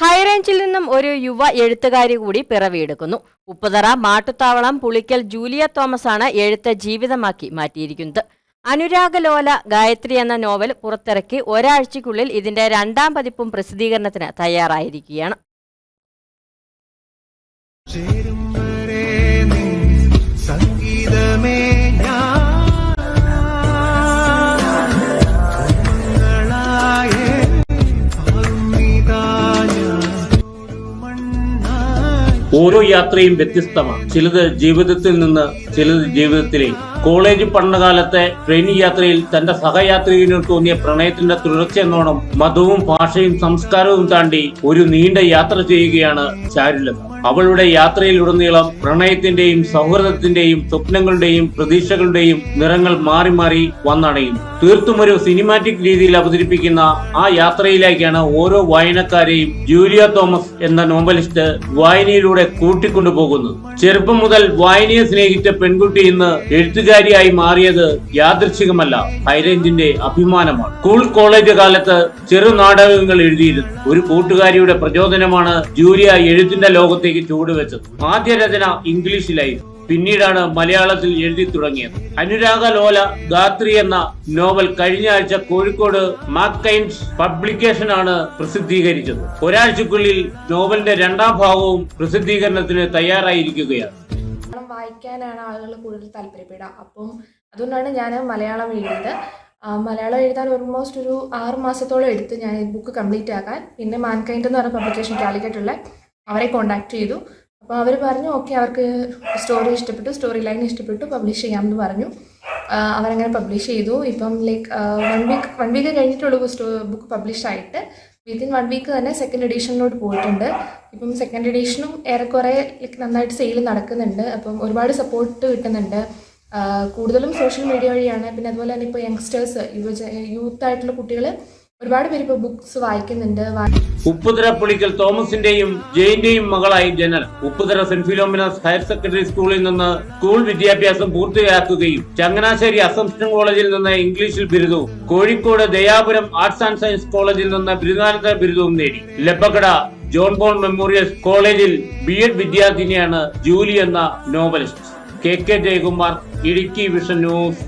ഹൈറേഞ്ചിൽ നിന്നും ഒരു യുവ എഴുത്തുകാരി കൂടി പിറവിയെടുക്കുന്നു. ഉപ്പുതറ മാട്ടുത്താവളം പുളിക്കൽ ജൂലിയ തോമസ് ആണ് എഴുത്ത് ജീവിതമാക്കി മാറ്റിയിരിക്കുന്നത്. അനുരാഗ അനുരാഗലോല ഗായത്രി എന്ന നോവൽ പുറത്തിറക്കി ഒരാഴ്ചയ്ക്കുള്ളിൽ ഇതിന്റെ രണ്ടാം പതിപ്പും പ്രസിദ്ധീകരണത്തിന് തയ്യാറായിരിക്കുകയാണ്. ഓരോ യാത്രയും വ്യത്യസ്തമാണ്. ചിലത് ജീവിതത്തിൽ നിന്ന് ചിലത് ജീവിതത്തിലേക്ക്. കോളേജ് പഠനകാലത്തെ ട്രെയിനിങ് യാത്രയിൽ തന്റെ സഹയാത്രികനോട് തോന്നിയ പ്രണയത്തിന്റെ തുടർച്ചയെന്നോണം മതവും ഭാഷയും സംസ്കാരവും താണ്ടി ഒരു നീണ്ട യാത്ര ചെയ്യുകയാണ് ചാരുലത. അവളുടെ യാത്രയിലുടനീളം പ്രണയത്തിന്റെയും സൗഹൃദത്തിന്റെയും സ്വപ്നങ്ങളുടെയും പ്രതീക്ഷകളുടെയും നിറങ്ങൾ മാറി മാറി വന്നണയും തീർത്തും ഒരു സിനിമാറ്റിക് രീതിയിൽ അവതരിപ്പിക്കുന്ന ആ യാത്രയിലേക്കാണ് ഓരോ വായനക്കാരെയും ജൂലിയ തോമസ് എന്ന നോവലിസ്റ്റ് വായനയിലൂടെ കൂട്ടിക്കൊണ്ടുപോകുന്നത് ചെറുപ്പം മുതൽ വായനയെ സ്നേഹിച്ച പെൺകുട്ടി ഇന്ന് എഴുത്തുകാരിയായി മാറിയത് യാദൃച്ഛികമല്ല ഹൈറേഞ്ചിന്റെ അഭിമാനമാണ്. സ്കൂൾ കോളേജ് കാലത്ത് ചെറു നാടകങ്ങൾ എഴുതിയിരുന്നു. ഒരു കൂട്ടുകാരിയുടെ പ്രചോദനമാണ് ജൂലിയ എഴുത്തിന്റെ ലോകത്തേക്ക് ചുവടുവെച്ചത്. ആദ്യ രചന ഇംഗ്ലീഷിലായിരുന്നു. പിന്നീടാണ് മലയാളത്തിൽ എഴുതി തുടങ്ങിയത്. അനുരാഗ ലോല ഗാത്രി എന്ന നോവൽ കഴിഞ്ഞ ആഴ്ച കോഴിക്കോട് മാക്കൈൻസ് പബ്ലിക്കേഷൻ ആണ് പ്രസിദ്ധീകരിച്ചത്. ഒരാഴ്ചക്കുള്ളിൽ നോവലിന്റെ രണ്ടാം ഭാഗവും പ്രസിദ്ധീകരണത്തിന് തയ്യാറായിരിക്കുകയാണ്. വായിക്കാനാണ് ആളുകൾ കൂടുതൽ താല്പര്യപ്പെടുക. അപ്പം അതുകൊണ്ടാണ് ഞാൻ മലയാളം എഴുതിയത്. മലയാളം എഴുതാൻ ഓൾമോസ്റ്റ് ഒരു ആറ് മാസത്തോളം എടുത്ത് ഞാൻ ഈ ബുക്ക് കംപ്ലീറ്റ് ആക്കാൻ. പിന്നെ മാൻകൈൻഡ് എന്ന് പറഞ്ഞ പബ്ലിക്കേഷൻ കാലിക്കറ്റുള്ള അവരെ കോണ്ടാക്ട് ചെയ്തു. അപ്പോൾ അവർ പറഞ്ഞു ഓക്കെ അവർക്ക് സ്റ്റോറി ഇഷ്ടപ്പെട്ടു സ്റ്റോറി ലൈൻ ഇഷ്ടപ്പെട്ടു പബ്ലിഷ് ചെയ്യാമെന്ന് പറഞ്ഞു. അവരങ്ങനെ പബ്ലിഷ് ചെയ്തു. ഇപ്പം like one week one week കഴിഞ്ഞിട്ടുള്ളൂ ബുക്ക് പബ്ലിഷ് ആയിട്ട്. വിത്തിൻ വൺ വീക്ക് തന്നെ സെക്കൻഡ് എഡീഷനിലോട്ട് പോയിട്ടുണ്ട്. ഇപ്പം സെക്കൻഡ് എഡീഷനും ഏറെക്കുറെ ലൈക്ക് നന്നായിട്ട് സെയിൽ നടക്കുന്നുണ്ട്. അപ്പം ഒരുപാട് സപ്പോർട്ട് കിട്ടുന്നുണ്ട്. കൂടുതലും സോഷ്യൽ മീഡിയ വഴിയാണ്. പിന്നെ അതുപോലെ തന്നെ ഇപ്പോൾ യങ്സ്റ്റേഴ്സ് യുവജ യൂത്ത് ആയിട്ടുള്ള കുട്ടികൾ ഒരുപാട് പേര് ഇപ്പൊ ബുക്സ് വായിക്കുന്നുണ്ട് ഉപ്പുതര പുളിക്കൽ തോമസിന്റെയും ജയിന്റെയും മകളായി ജനൽ. ഉപ്പുതര സെന്റ് ഫിലോമിനസ് ഹയർ സെക്കൻഡറി സ്കൂളിൽ നിന്ന് സ്കൂൾ വിദ്യാഭ്യാസം പൂർത്തിയാക്കുകയും ചങ്ങനാശ്ശേരി അസംഷൻ കോളേജിൽ നിന്ന് ഇംഗ്ലീഷിൽ ബിരുദവും Kozhikode Dayapuram arts and science കോളേജിൽ നിന്ന് ബിരുദാനന്തര ബിരുദവും നേടി. ലബക്കട ജോൺ ബോൺ മെമ്മോറിയൽ കോളേജിൽ ബി എഡ് വിദ്യാർത്ഥിനിയാണ് ജൂലി എന്ന novelist. K K Jayakumar Idukki vision news.